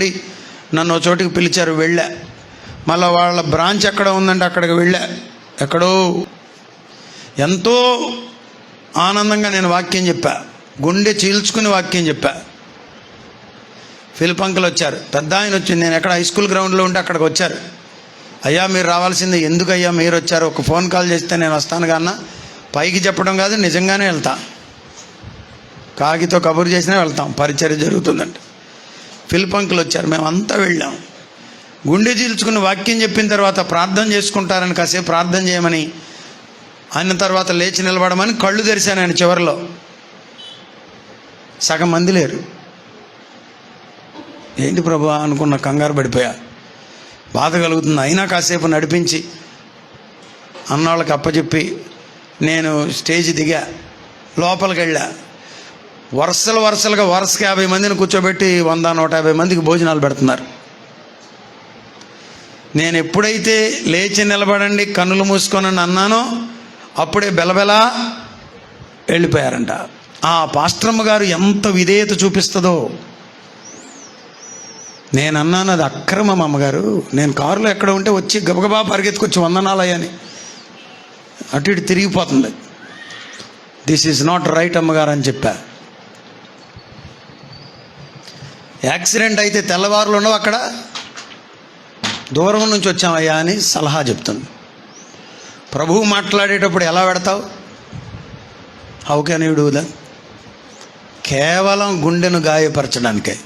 నుండి నన్ను ఒక చోటికి పిలిచారు వెళ్ళా. మళ్ళీ వాళ్ళ బ్రాంచ్ ఎక్కడ ఉందంటే అక్కడికి వెళ్ళా. ఎక్కడో. ఎంతో ఆనందంగా నేను వాక్యం చెప్పా. గుండె చీల్చుకుని వాక్యం చెప్పా. ఫిలిపంకులు వచ్చారు. పెద్ద ఆయన వచ్చింది. నేను ఎక్కడ హై స్కూల్ గ్రౌండ్లో ఉంటే అక్కడికి వచ్చారు. అయ్యా మీరు రావాల్సింది ఎందుకు అయ్యా మీరు వచ్చారు? ఒక ఫోన్ కాల్ చేస్తే నేను వస్తాను కన్నా పైకి చెప్పడం కాదు నిజంగానే వెళ్తా. కాగితో కబురు చేసినా వెళ్తాం. పరిచర్య జరుగుతుందంటే. ఫిలిపంకులు వచ్చారు. మేమంతా వెళ్ళాం. గుండె చీల్చుకుని వాక్యం చెప్పిన తర్వాత ప్రార్థన చేసుకుంటారని కాసేపు ప్రార్థన చేయమని ఆయన తర్వాత లేచి నిలబడమని కళ్ళు తెరిచాను ఆయన చివరిలో. సగం మంది లేరు. ఏంటి ప్రభా అనుకున్న కంగారు పడిపోయా? బాధ కలుగుతుంది. అయినా కాసేపు నడిపించి అన్నవాళ్ళకి అప్పచెప్పి నేను స్టేజ్ దిగా లోపలికి వెళ్ళా. వరుసలు వరుసలుగా వరుసకి యాభై మందిని కూర్చోబెట్టి వంద నూట యాభై మందికి భోజనాలు పెడుతున్నారు. నేను ఎప్పుడైతే లేచి నిలబడండి కన్నులు మూసుకొని అన్నానో అప్పుడే బెలబెలా వెళ్ళిపోయారంట. ఆ పాస్ట్రమ్మ గారు ఎంత విధేయత చూపిస్తుందో. నేను అన్నాను అది అక్రమం అమ్మగారు. నేను కారులో ఎక్కడ ఉంటే వచ్చి గబగబా పరిగెత్తుకొచ్చి వందనాలయ్యని. అటు ఇటు తిరిగిపోతుంది. దిస్ ఈజ్ నాట్ రైట్ అమ్మగారు అని చెప్పారు యాక్సిడెంట్ అయితే తెల్లవారులు ఉండవు అక్కడ. దూరం నుంచి వచ్చామయ్యా అని సలహా చెప్తుంది. ప్రభువు మాట్లాడేటప్పుడు ఎలా పెడతావు? హౌ కెన్ యూ డూ కేవలం గుండెను గాయపరచడానికే.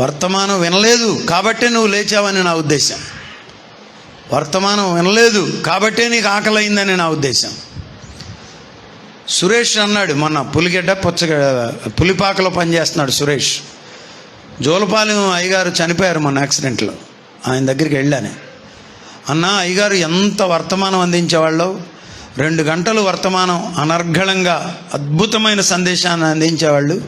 వర్తమానం వినలేదు కాబట్టే నువ్వు లేచావని నా ఉద్దేశం. వర్తమానం వినలేదు కాబట్టే నీకు ఆకలి నా ఉద్దేశం. సురేష్ అన్నాడు మొన్న పులిగడ్డ పుచ్చగడ్డ పులిపాకలో పనిచేస్తున్నాడు సురేష్. జోలపాలెం అయ్యగారు చనిపోయారు మొన్న యాక్సిడెంట్లో. ఆయన దగ్గరికి వెళ్ళాను. అన్నా అయ్యగారు ఎంత వర్తమానం అందించేవాళ్ళు? రెండు గంటలు వర్తమానం అనర్ఘళంగా అద్భుతమైన సందేశాన్ని అందించేవాళ్ళు?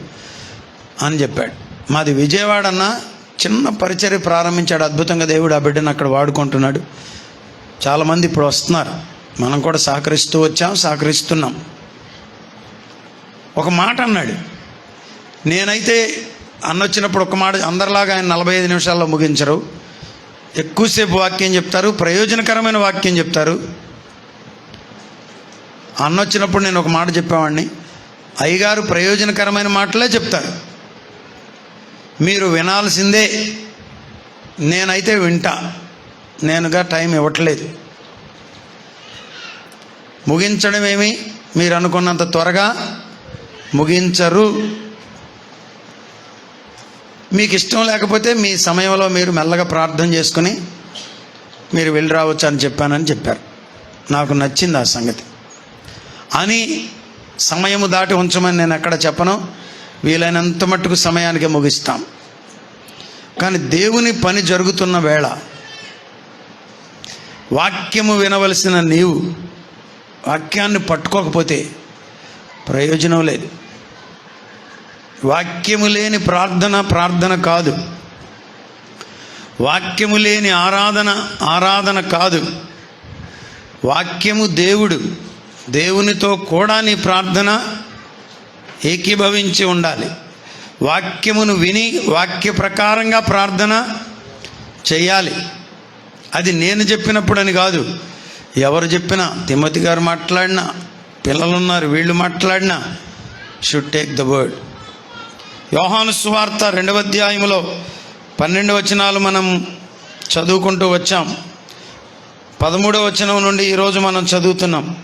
అని చెప్పాడు. మాది విజయవాడ అన్న చిన్న పరిచర్య ప్రారంభించాడు అద్భుతంగా దేవుడు ఆ బిడ్డను అక్కడ వాడుకుంటున్నాడు. చాలామంది ఇప్పుడు వస్తున్నారు. మనం కూడా సహకరిస్తూ వచ్చాం సహకరిస్తున్నాం. ఒక మాట అన్నాడు. నేనైతే అన్నొచ్చినప్పుడు ఒక మాట అందరిలాగా ఆయన నలభై ఐదు నిమిషాల్లో ముగించరు. ఎక్కువసేపు వాక్యం చెప్తారు ప్రయోజనకరమైన వాక్యం చెప్తారు. అన్నొచ్చినప్పుడు నేను ఒక మాట చెప్పేవాడిని అయ్యగారు ప్రయోజనకరమైన మాటలే చెప్తారు. మీరు వినాల్సిందే. నేనైతే వింటా. నేనుగా టైం ఇవ్వట్లేదు. ముగించడం ఏమి మీరు అనుకున్నంత త్వరగా ముగించరు. మీకు ఇష్టం లేకపోతే మీ సమయంలో మీరు మెల్లగా ప్రార్థన చేసుకుని మీరు వెళ్ళి రావచ్చు అని చెప్పానని చెప్పారు. నాకు నచ్చింది ఆ సంగతి. అని సమయము దాటి ఉంచమని నేను ఎక్కడ చెప్పను. వీలైనంత మట్టుకు సమయానికి ముగిస్తాం. కానీ దేవుని పని జరుగుతున్న వేళ వాక్యము వినవలసిన నీవు వాక్యాన్ని పట్టుకోకపోతే ప్రయోజనం లేదు. వాక్యము లేని ప్రార్థన ప్రార్థన కాదు. వాక్యము లేని ఆరాధన ఆరాధన కాదు. వాక్యము దేవుడు దేవునితో కూడా నీ ప్రార్థన ఏకీభవించి ఉండాలి. వాక్యమును విని వాక్య ప్రకారంగా ప్రార్థన చేయాలి. అది నేను చెప్పినప్పుడు అని కాదు. ఎవరు చెప్పినా తిమ్మతి గారు మాట్లాడినా పిల్లలున్నారు వీళ్ళు మాట్లాడినా. షుడ్ టేక్ ద వర్డ్ యోహాను సువార్త రెండవ అధ్యాయంలో పన్నెండు వచనాలు మనం చదువుకుంటూ వచ్చాం. పదమూడవ వచనం నుండి ఈరోజు మనం చదువుతున్నాం.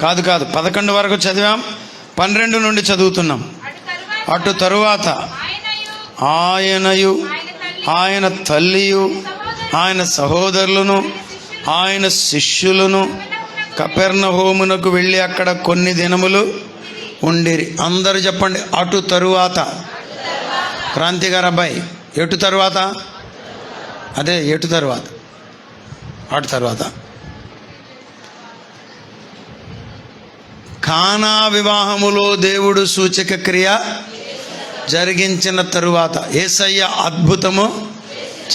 కాదు కాదు పదకొండు వరకు చదివాం పన్నెండు నుండి చదువుతున్నాం. అటు తరువాత ఆయనయు ఆయన తల్లియు ఆయన సహోదరులను ఆయన శిష్యులను కపెర్ణ హోమునకు వెళ్ళి అక్కడ కొన్ని దినములు ఉండిరి. అందరూ చెప్పండి అటు తరువాత. క్రాంతి గారు అబ్బాయి ఎటు తరువాత? అదే ఎటు తరువాత? అటు తరువాత. కానా వివాహములో దేవుడు సూచక క్రియ జరిగించిన తరువాత ఏసయ్య అద్భుతము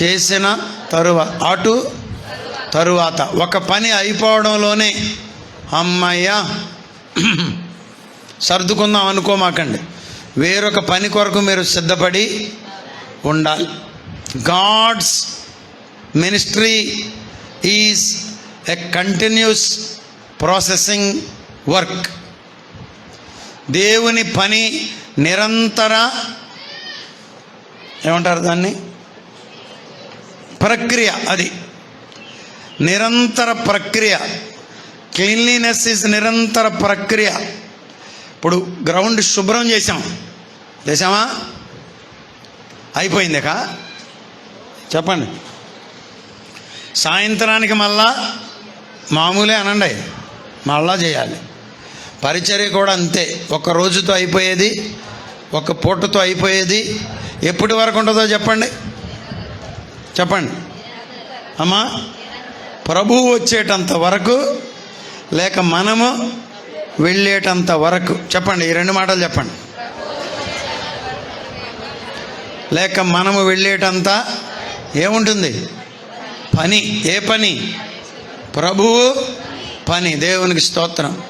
చేసిన తరువాత. అటు తరువాత ఒక పని అయిపోవడంలోనే అమ్మయ్య సర్దుకుందాం అనుకోమాకండి. వేరొక పని కొరకు మీరు సిద్ధపడి ఉండాలి. God's ministry is a continuous processing work. దేవుని పని నిరంతర ఏమంటారు దాన్ని? ప్రక్రియ అది. నిరంతర ప్రక్రియ. క్లీన్లీనెస్ ఈజ్ నిరంతర ప్రక్రియ. ఇప్పుడు గ్రౌండ్ శుభ్రం చేసాం చేసామా అయిపోయింది కా చెప్పండి. సాయంత్రానికి మళ్ళా మామూలే అనండి. మళ్ళా చేయాలి. పరిచర్య కూడా అంతే. ఒక రోజుతో అయిపోయేది ఒక పూటతో అయిపోయేది. ఎప్పటి వరకు ఉంటుందో చెప్పండి. చెప్పండి. అమ్మా. ప్రభువు వచ్చేటంత వరకు లేక మనము వెళ్ళేటంత వరకు. చెప్పండి ఈ రెండు మాటలు చెప్పండి. లేక మనము వెళ్ళేటంత ఏముంటుంది? పని. ఏ పని? ప్రభువు పని. దేవునికి స్తోత్రం.